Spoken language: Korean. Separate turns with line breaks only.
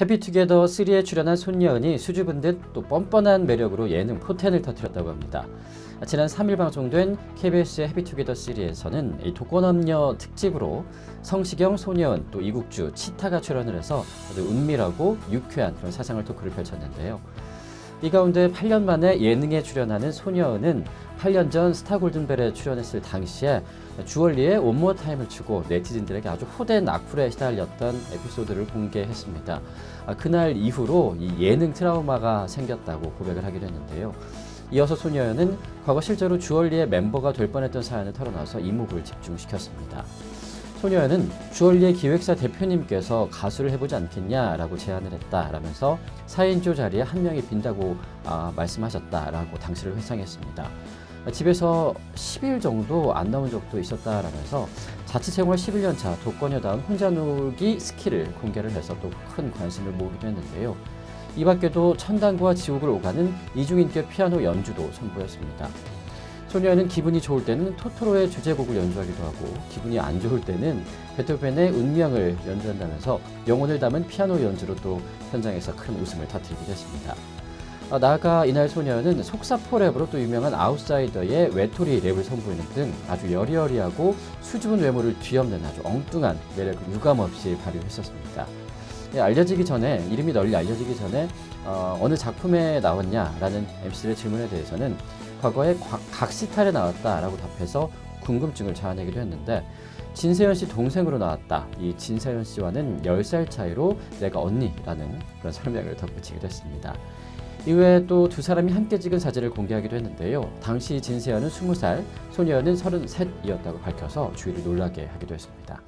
해피투게더 3에 출연한 손예은이 수줍은 듯 또 뻔뻔한 매력으로 예능 포텐을 터뜨렸다고 합니다. 지난 3일 방송된 KBS의 해피투게더 3에서는 이 독거남녀 특집으로 성시경, 손예은, 또 이국주, 치타가 출연을 해서 아주 은밀하고 유쾌한 그런 사상을 토크를 펼쳤는데요. 이 가운데 8년 만에 예능에 출연하는 소녀은은 8년 전 스타 골든벨에 출연했을 당시에 주얼리의 원모어 타임을 추고 네티즌들에게 아주 호된 악플에 시달렸던 에피소드를 공개했습니다. 아, 그날 이후로 이 예능 트라우마가 생겼다고 고백을 하기도 했는데요. 이어서 소녀는 과거 실제로 주얼리의 멤버가 될 뻔했던 사연을 털어놔서 이목을 집중시켰습니다. 소녀는 주얼리의 기획사 대표님께서 가수를 해보지 않겠냐라고 제안을 했다라면서 4인조 자리에 한 명이 빈다고 아, 말씀하셨다라고 당시를 회상했습니다. 집에서 10일 정도 안 나온 적도 있었다라면서 자취 생활 11년 차 독거녀다운 혼자 놀기 스킬을 공개를 해서 또 큰 관심을 모으기도 했는데요. 이 밖에도 천당과 지옥을 오가는 이중인격 피아노 연주도 선보였습니다. 소녀는 기분이 좋을 때는 토토로의 주제곡을 연주하기도 하고 기분이 안 좋을 때는 베토벤의 운명을 연주한다면서 영혼을 담은 피아노 연주로 또 현장에서 큰 웃음을 터뜨리기도 했습니다. 아, 나아가 이날 소녀는 속사포 랩으로 또 유명한 아웃사이더의 외톨이 랩을 선보이는 등 아주 여리여리하고 수줍은 외모를 뒤엎는 아주 엉뚱한 매력을 유감없이 발휘했었습니다. 예, 알려지기 전에 이름이 널리 알려지기 전에 어, 느 작품에 나왔냐라는 MC들의 질문에 대해서는 과거에 곽- 각시탈에 나왔다라고 답해서 궁금증을 자아내기도 했는데 진세현 씨 동생으로 나왔다. 이 진세현 씨와는 10살 차이로 내가 언니라는 그런 설명을 덧붙이기도 했습니다. 이외에 또 두 사람이 함께 찍은 사진을 공개하기도 했는데요. 당시 진세현은 20살, 소녀는 33이었다고 밝혀서 주위를 놀라게 하기도 했습니다.